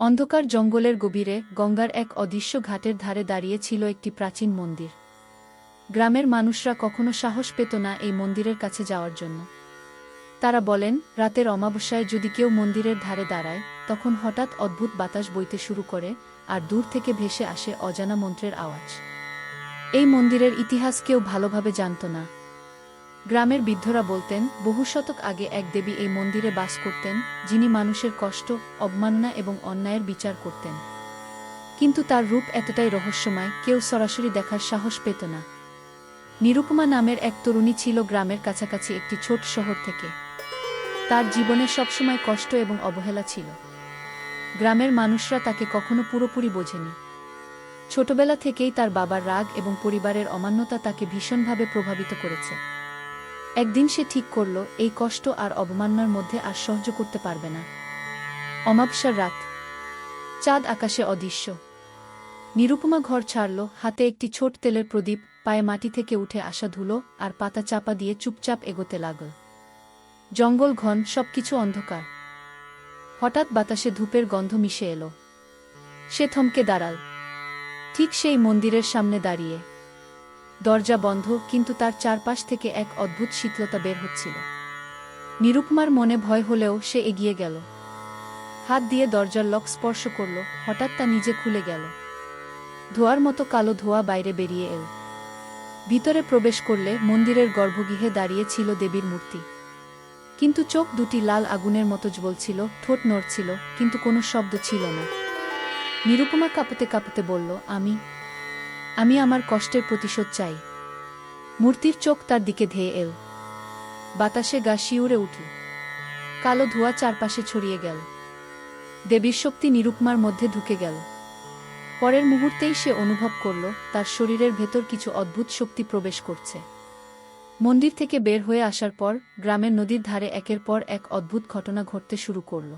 অন্ধকার জঙ্গলের গভীরে গঙ্গার এক অদৃশ্য ঘাটের ধারে দাঁড়িয়ে ছিল একটি প্রাচীন মন্দির। গ্রামের মানুষরা কখনো সাহস পেত না এই মন্দিরের কাছে যাওয়ার জন্য। তারা বলেন, রাতের অমাবস্যায় যদি কেউ মন্দিরের ধারে দাঁড়ায়, তখন হঠাৎ অদ্ভুত বাতাস বইতে শুরু করে আর দূর থেকে ভেসে আসে অজানা মন্ত্রের আওয়াজ। এই মন্দিরের ইতিহাস কেউ ভালোভাবে জানত না। গ্রামের বৃদ্ধরা বলতেন, বহু শতক আগে এক দেবী এই মন্দিরে বাস করতেন, যিনি মানুষের কষ্ট, অবমাননা এবং অন্যায়ের বিচার করতেন। কিন্তু তার রূপ এতটাই রহস্যময়, কেউ সরাসরি দেখার সাহস পেত না। নিরুপমা নামের এক তরুণী ছিল গ্রামের কাছাকাছি একটি ছোট শহর থেকে। তার জীবনে সবসময় কষ্ট এবং অবহেলা ছিল। গ্রামের মানুষরা তাকে কখনো পুরোপুরি বোঝেনি। ছোটবেলা থেকেই তার বাবার রাগ এবং পরিবারের অমান্যতা তাকে ভীষণভাবে প্রভাবিত করেছে। একদিন সে ঠিক করল, এই কষ্ট আর অবমাননার মধ্যে আর সহ্য করতে পারবে না। অমাবসার রাত। চাঁদ আকাশে অদৃশ্য। নিরুপমা ঘর ছাড়ল, হাতে একটি ছোট তেলের প্রদীপ, পায়ে মাটি থেকে উঠে আসা ধুলো আর পাতা চাপা দিয়ে চুপচাপ এগোতে লাগল। জঙ্গল, ঘন, সবকিছু অন্ধকার। হঠাৎ বাতাসে ধূপের গন্ধ মিশে এলো। সে থমকে দাঁড়াল। ঠিক সেই মন্দিরের সামনে দাঁড়িয়ে। দরজা বন্ধ, কিন্তু তার চারপাশ থেকে এক অদ্ভুত শীতলতা বের হচ্ছিল। নিরুপমার মনে ভয় হলেও সে এগিয়ে গেল। হাত দিয়ে দরজার লক স্পর্শ করল, হঠাৎ তা নিজে খুলে গেল। ধোয়ার মতো কালো ধোয়া বাইরে বেরিয়ে এল। ভিতরে প্রবেশ করলে মন্দিরের গর্ভগৃহে দাঁড়িয়ে ছিল দেবীর মূর্তি। কিন্তু চোখ দুটি লাল আগুনের মতো জ্বলছিল, ঠোঁট নড়ছিল, কিন্তু কোনো শব্দ ছিল না। নিরুপমা কাঁপতে কাঁপতে বলল, আমি আমি আমার কষ্টের প্রতিশোধ চাই। মূর্তির চোখ তার দিকে ধেয়ে এল। বাতাসে গা শিউরে উঠল। কালো ধোঁয়া চারপাশে ছড়িয়ে গেল। দেবীর শক্তি নিরুপমার মধ্যে ঢুকে গেল। পরের মুহূর্তেই সে অনুভব করল, তার শরীরের ভেতর কিছু অদ্ভুত শক্তি প্রবেশ করছে। মন্দির থেকে বের হয়ে আসার পর, গ্রামের নদীর ধারে একের পর এক অদ্ভুত ঘটনা ঘটতে শুরু করল।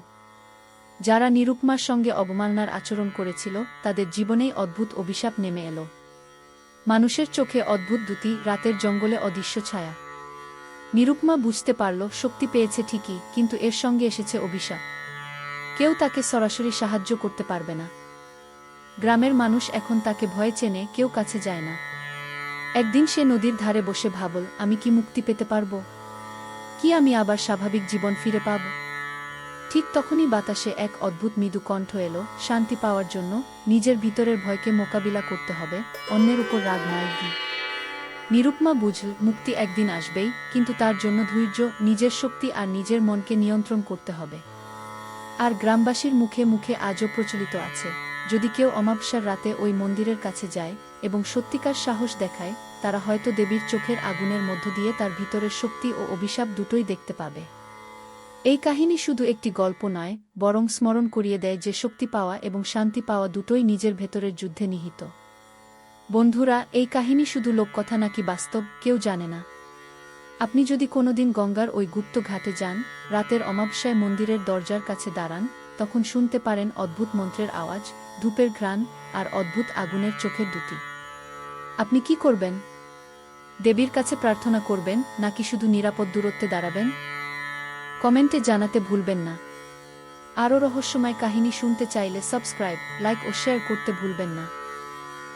যারা নিরুপমার সঙ্গে অবমাননার আচরণ করেছিল, তাদের জীবনেই অদ্ভুত অভিশাপ নেমে এলো। মানুষের চোখে অদ্ভুত দুটি, রাতের জঙ্গলে অদৃশ্য ছায়া। নিরুপমা বুঝতে পারল, শক্তি পেয়েছে ঠিকই, কিন্তু এর সঙ্গে এসেছে অভিশাপ। কেউ তাকে সরাসরি সাহায্য করতে পারবে না। গ্রামের মানুষ এখন তাকে ভয় চেনে, কেউ কাছে যায় না। একদিন সে নদীর ধারে বসে ভাবল, আমি কি মুক্তি পেতে পারব? কি আমি আবার স্বাভাবিক জীবন ফিরে পাব? ঠিক তখনই বাতাসে এক অদ্ভুত মৃদু কণ্ঠ এলো, শান্তি পাওয়ার জন্য, নিজের ভিতরের ভয়কে মোকাবিলা করতে হবে, অন্যের উপর রাগ নয় কি নিরুপমা বুঝল, মুক্তি একদিন আসবেই, কিন্তু তার জন্য ধৈর্য, নিজের শক্তি আর নিজের মনকে নিয়ন্ত্রণ করতে হবে। আর গ্রামবাসীর মুখে মুখে আজও প্রচলিত আছে, যদি কেউ অমাবস্যার রাতে ওই মন্দিরের কাছে যায় এবং সত্যিকার সাহস দেখায়, তারা হয়তো দেবীর চোখের আগুনের মধ্য দিয়ে তার ভিতরের শক্তি ও অভিশাপ দুটোই দেখতে পাবে। এই কাহিনী শুধু একটি গল্প নয়, বরং স্মরণ করিয়ে দেয় যে শক্তি পাওয়া এবং শান্তি পাওয়া দুটোই নিজের ভেতরের যুদ্ধে নিহিত। বন্ধুরা, এই কাহিনী শুধু লোককথা নাকি বাস্তব, কেউ জানে না। আপনি যদি কোনোদিন গঙ্গার ওই গুপ্ত ঘাটে যান, রাতের অমাবস্যায় মন্দিরের দরজার কাছে দাঁড়ান, তখন শুনতে পারেন অদ্ভুত মন্ত্রের আওয়াজ, ধূপের ঘ্রাণ আর অদ্ভুত আগুনের চোখের দুটি। আপনি কি করবেন? দেবীর কাছে প্রার্থনা করবেন, নাকি শুধু নিরাপদ দূরত্বে দাঁড়াবেন? কমেন্টে জানাতে ভুলবেন না। আরও রহস্যময় কাহিনী শুনতে চাইলে সাবস্ক্রাইব, লাইক ও শেয়ার করতে ভুলবেন না।